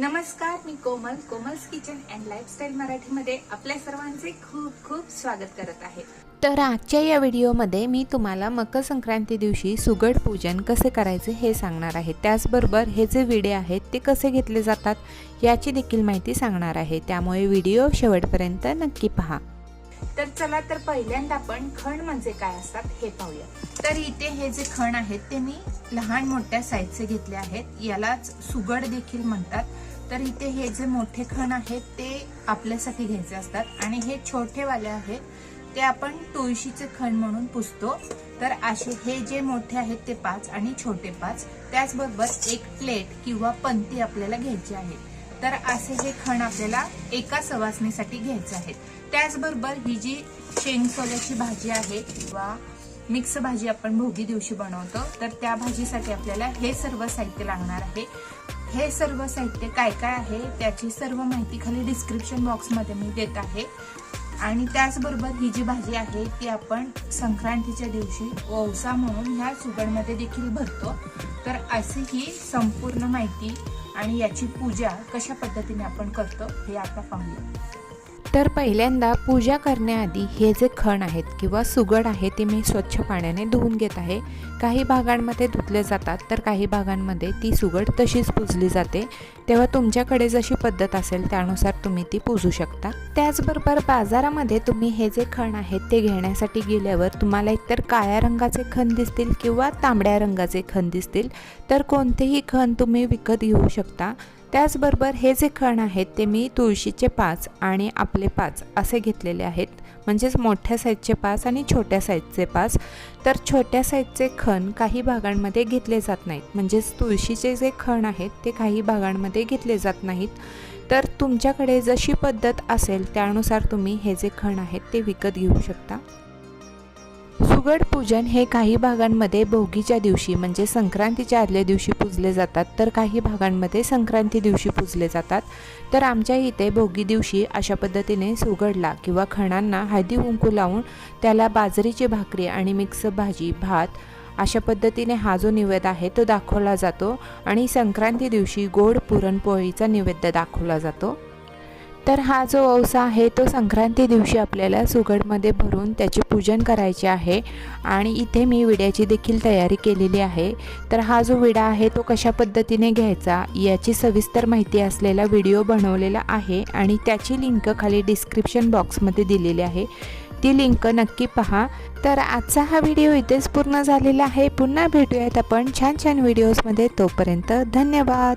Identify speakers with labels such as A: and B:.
A: नमस्कार मी Komal. Komal's kitchen and lifestyle मराठीमध्ये आपल्या सर्वांचे खूप खूप स्वागत करत आहे.
B: तर आजच्या या व्हिडिओमध्ये मी तुम्हाला मकर संक्रांती दिवशी सुगड पूजन कसे करायचे हे सांगणार आहे. त्याचबरोबर हे जे विडे आहेत ते कसे घेतले जातात याची देखील माहिती सांगणार आहे. त्यामुळे व्हिडिओ शेवटपर्यंत नक्की पहा.
A: तर चला तर पहिल्यांदा आपण खण म्हणजे काय असतात हे पाहूया. तर इथे हे जे खण आहेत ते मी लहान मोठ्या साईजचे घेतले आहेत. यालाच सुगड देखील म्हणतात. तर इथे हे जे मोठे खण आहेत ते आपल्यासाठी घ्यायचे असतात. आणि हे छोटेवाले आहेत ते आपण तुळशीचे खण म्हणून पुसतो. तर असे हे जे मोठे आहेत ते पाच आणि छोटे पाच. त्याचबरोबर एक प्लेट किंवा पंती आपल्याला घ्यायची आहे. तर असे हे खण आपल्याला एका सवासणीसाठी घ्यायचे आहेत. त्याचबरोबर ही जी शेंगसोल्याची भाजी आहे किंवा मिक्स भाजी आपण भोगी दिवशी बनवतो तर त्या भाजीसाठी आपल्याला हे सर्व साहित्य लागणार आहे. हे सर्व साहित्य काय काय आहे त्याची सर्व माहिती खाली डिस्क्रिप्शन बॉक्समध्ये मी देत आहे. आणि त्याचबरोबर ही जी भाजी आहे ती आपण संक्रांतीच्या दिवशी ओवसा म्हणून ह्या सुगडमध्ये देखील भरतो. तर अशी ही संपूर्ण माहिती आणि याची पूजा कशा पद्धतीने आपण करतो हे आता पाहूया.
B: तर पहिल्यांदा पूजा करण्याआधी हे जे खण आहेत किंवा सुगड आहे ते मी स्वच्छ पाण्याने धुवून घेत आहे. काही भागांमध्ये धुतले जातात तर काही भागांमध्ये ती सुगड तशीच पुजली जाते. तेव्हा तुमच्याकडे जशी पद्धत असेल त्यानुसार तुम्ही ती पूजू शकता. त्याचबरोबर बाजारामध्ये तुम्ही हे जे खण आहेत ते घेण्यासाठी गेल्यावर तुम्हाला एकतर काळ्या रंगाचे खण दिसतील किंवा तांबड्या रंगाचे खण दिसतील. तर कोणतेही खण तुम्ही विकत घेऊ शकता. त्याचबरोबर हे जे खण आहेत ते मी तुळशीचे पाच आणि आपले पाच असे घेतलेले आहेत. म्हणजेच मोठ्या साईजचे पाच आणि छोट्या साईजचे पाच. तर छोट्या साईजचे खण काही भागांमध्ये घेतले जात नाहीत. म्हणजेच तुळशीचे जे खण आहेत ते काही भागांमध्ये घेतले जात नाहीत. तर तुमच्याकडे जशी पद्धत असेल त्यानुसार तुम्ही हे जे खण आहेत ते विकत घेऊ शकता. सुगड पूजन हे काही भागांमध्ये भोगीच्या दिवशी म्हणजे संक्रांतीच्या आदल्या दिवशी पूजले जातात. तर काही भागांमध्ये संक्रांती दिवशी पूजले जातात. तर आमच्या इथे भोगी दिवशी अशा पद्धतीने सुगडला किंवा खणांना हळदी कुंकू लावून त्याला बाजरीची भाकरी आणि मिक्स भाजी भात अशा पद्धतीने हा जो निवेद आहे तो दाखवला जातो. आणि संक्रांती दिवशी गोड पुरणपोळीचा निवेद्य दाखवला जातो. तर हा जो औसा आहे तो संक्रांती दिवशी आपल्याला सुगडमध्ये भरून त्याचे पूजन करायचे आहे. आणि इथे मी विड्याची देखील तयारी केलेली आहे. तर हा जो विडा आहे तो कशा पद्धतीने घ्यायचा याची सविस्तर माहिती असलेला व्हिडिओ बनवलेला आहे आणि त्याची लिंक खाली डिस्क्रिप्शन बॉक्समध्ये दिलेली आहे. ती लिंक नक्की पहा. तर आजचा हा व्हिडिओ इथेच पूर्ण झालेला आहे. पुन्हा भेटूयात आपण छान छान व्हिडिओजमध्ये. तोपर्यंत धन्यवाद!